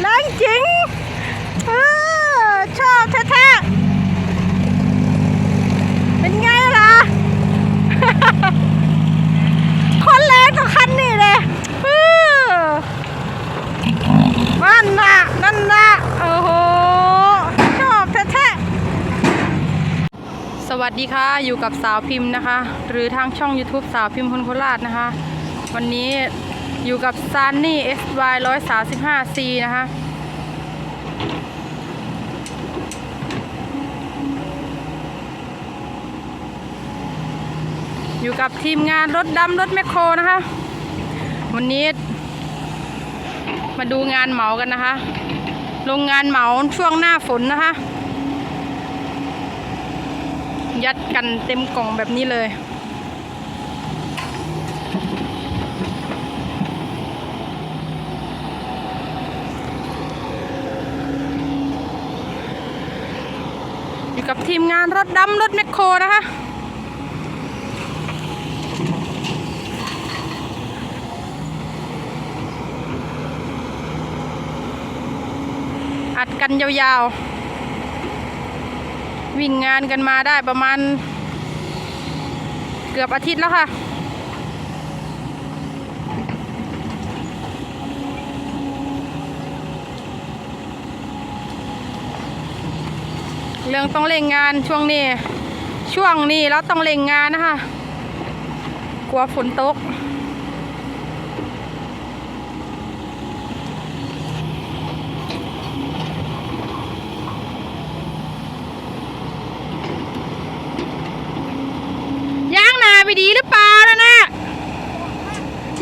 แรงจริงเออชอบแท้ๆเป็นไงล่ะ คนแรงก็คันนี่เลยเออนั่นน่ะนั่นน่ะโอ้โห ชอบแท้ๆสวัสดีค่ะ อยู่กับสาวพิมพ์นะคะ หรือทางช่อง YouTube สาวพิมพ์คนโคราชนะคะ วันนี้อยู่กับซันนี่ SY 135 C นะคะ อยู่กับทีมงานรถดำรถแมคโครนะคะ วันนี้ มาดูงานเหมากันนะคะโรงงานเหมาช่วงหน้าฝนนะคะ ยัดกันเต็มกล่องแบบนี้เลยอยู่กับทีมงานรถดำรถแมคโครนะคะ อัดกันยาวๆ วิ่งงานกันมาได้ประมาณ เกือบอาทิตย์แล้วค่ะ เรื่องต้องเร่งงานช่วงนี้ ช่วงนี้เราต้องเร่งงานนะคะ กลัวฝนตก ย่างนา ไม่ดีหรือเปล่านั่นนะ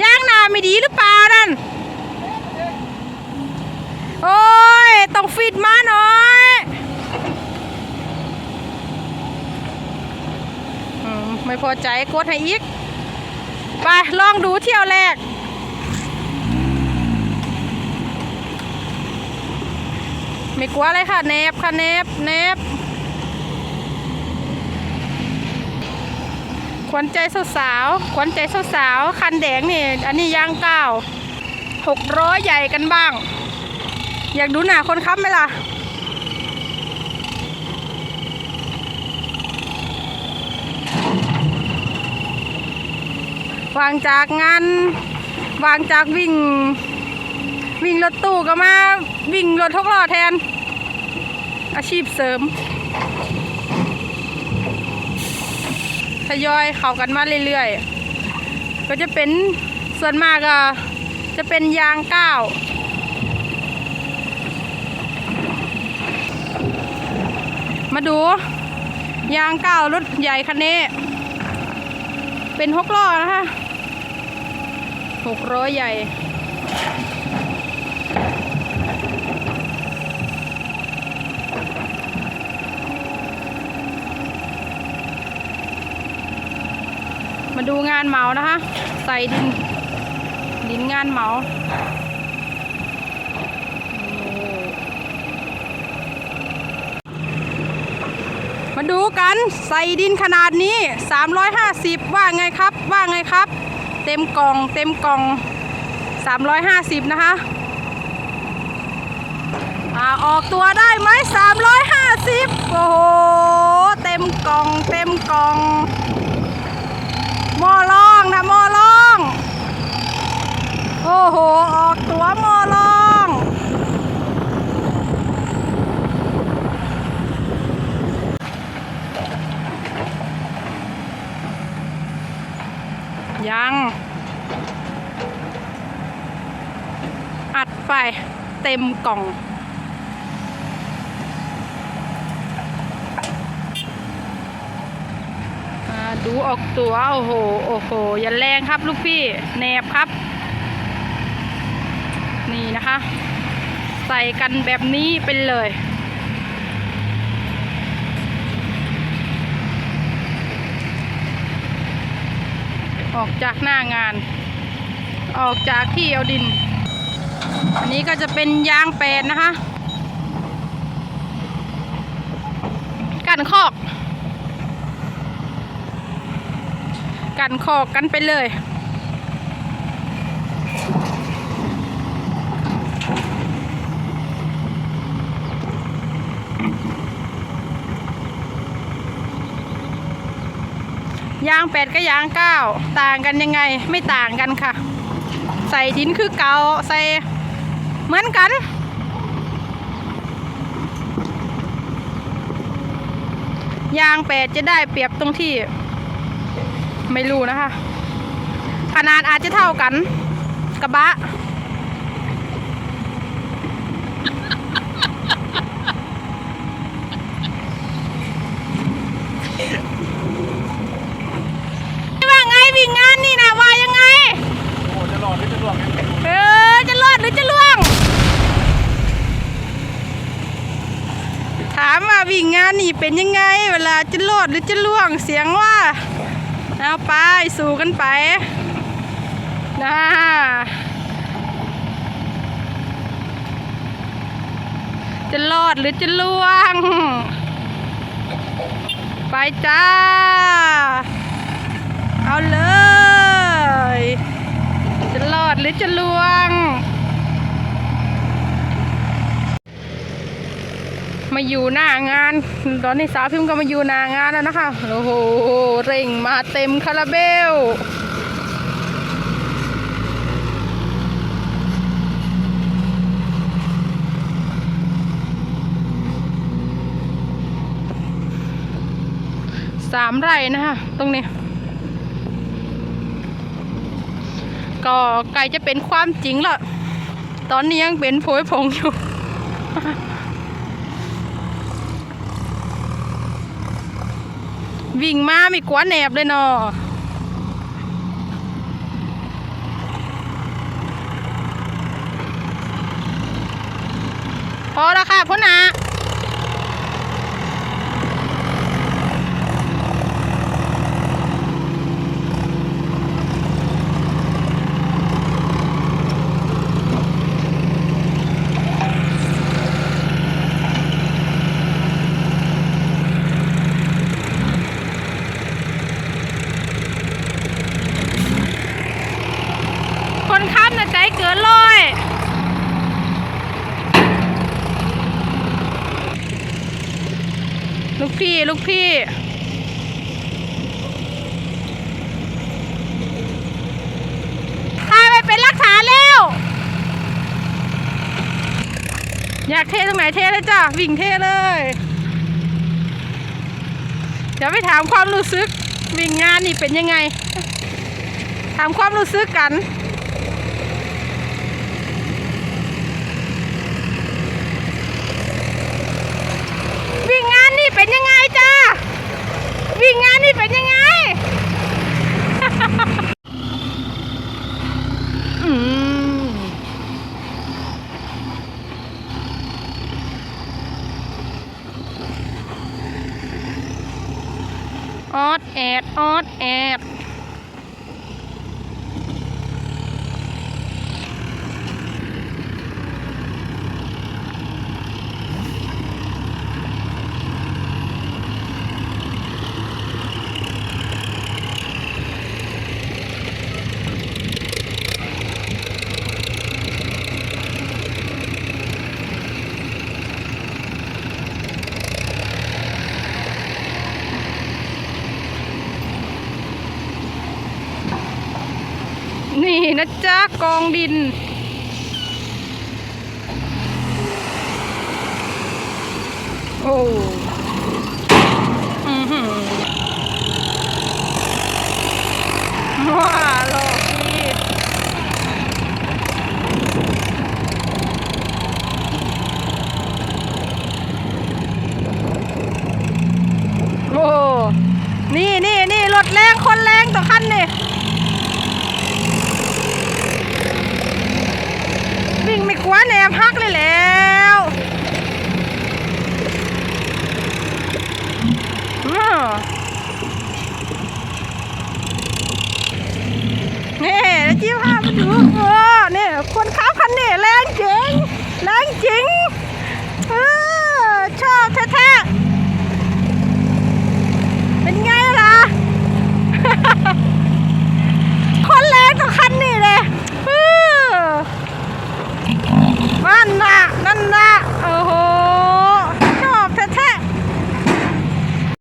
ย่างนาไม่ดีหรือเปล่านั่น โอ้ย ต้องฟิตมาหน่อยอไม่พอใจกดให้อีก ไป ลองดูเที่ยวแรกไม่กลัวเลยค่ะเนบค่ะเนบเนบ ขวัญใจสาวๆขวัญใจสาวๆคันแดงนี่ อันนี้ย่างเก้าหกร้อยใหญ่กันบ้าง อยากดูหน้าคนค้ำไหมล่ะ วางจากงาน วางจากวิ่ง วิ่งรถตู้ก็มา วิ่งรถทกล้อแทน อาชีพเสริม ทยอยเข้ากันมาเรื่อยๆ ก็จะเป็นส่วนมากอะจะเป็นยางก้าวมาดู ยางก้าวรถใหญ่คันนี้ เป็นหกล้อนะคะหกร้อยใหญ่ มาดูงานเหมานะคะ ใส่ดิน ดินงานเหมาอมาดูกันใส่ดินขนาดนี้ 350 ว่าไงครับ ว่าไงครับ เต็มกล่อง เต็มกล่อง 350 นะคะอ่าออกตัวได้ไหม350 โอ้โห เต็มกล่อง เต็มกล่อง มอล่องนะมอล่อง โอ้โห ออกตัวมอล่อง ยัง อัดไปเต็มกล่อง อ่า ดูออกตัว โอ้โห โอ้โห อย่าแรงครับลูกพี่แนบครับ นี่นะคะ ใส่กันแบบนี้ไปเลยออกจากหน้างาน ออกจากที่เอาดิน อันนี้ก็จะเป็นยางแปดนะคะ กันคอก กันคอกกันไปเลยยางแปดกับยางเก้าต่างกันยังไงไม่ต่างกันค่ะ ใส่ดินคือเกาใส่เหมือนกัน ยางแปดจะได้เปรียบตรงที่ ไม่รู้นะคะ ขนาดอาจจะเท่ากัน กระบะ ว่าไงวิ่งงานนี่นะว่ายังไง โอ้จะหลอดหรือจะหลวงยังไม่รู้เออ จะรอดหรือจะล่วง ถามว่าวิ่งงานนี่เป็นยังไง เวลาจะรอดหรือจะล่วงเสียงว่า เอาไปสู่กันไปนะจะรอดหรือจะล่วง ไปจ้า เอาเลย จะรอดหรือจะล่วง มาอยู่หน้างาน ตอนนี้สาวพิมพ์ก็มาอยู่หน้างานแล้วนะคะ โอ้โห เร่งมาเต็มคาราเบลสามไร่นะคะตรงนี้ ก็ไกลจะเป็นความจริงล้วตอนนี้ยังเป็นโผยผงอยู่ วิ่งมาไม่กลัวแหนบเลยเนาะพอแล้วค่ะพ่อนาคนขับน่ะใจเกินร้อย ลูกพี่ ลูกพี่ ถ่ายไปเป็นหลักฐานแล้วอยากเทตรงไหนเทเลยจ้ะ วิ่งเทเลย เดี๋ยวไปถามความรู้สึก วิ่งงานนี่เป็นยังไง ถามความรู้สึกกัน วิ่งงานนี่ เป็นยังไงจ้าวิ่งงานนี่เป็นยังไงอืมออดแอดออดแอด นี่นะจ๊ะกองดิน โอ้ว้าหลอกพี่โอ้ นี่นี่นี่รถแรงคนแรงต่อคันนี่ วิ่งไม่กลัวแนมฮักเลยแล้วนี่แล้วจิ้วพามาดูเออนี่คนขับคันนี้แรงจริงแรงจริง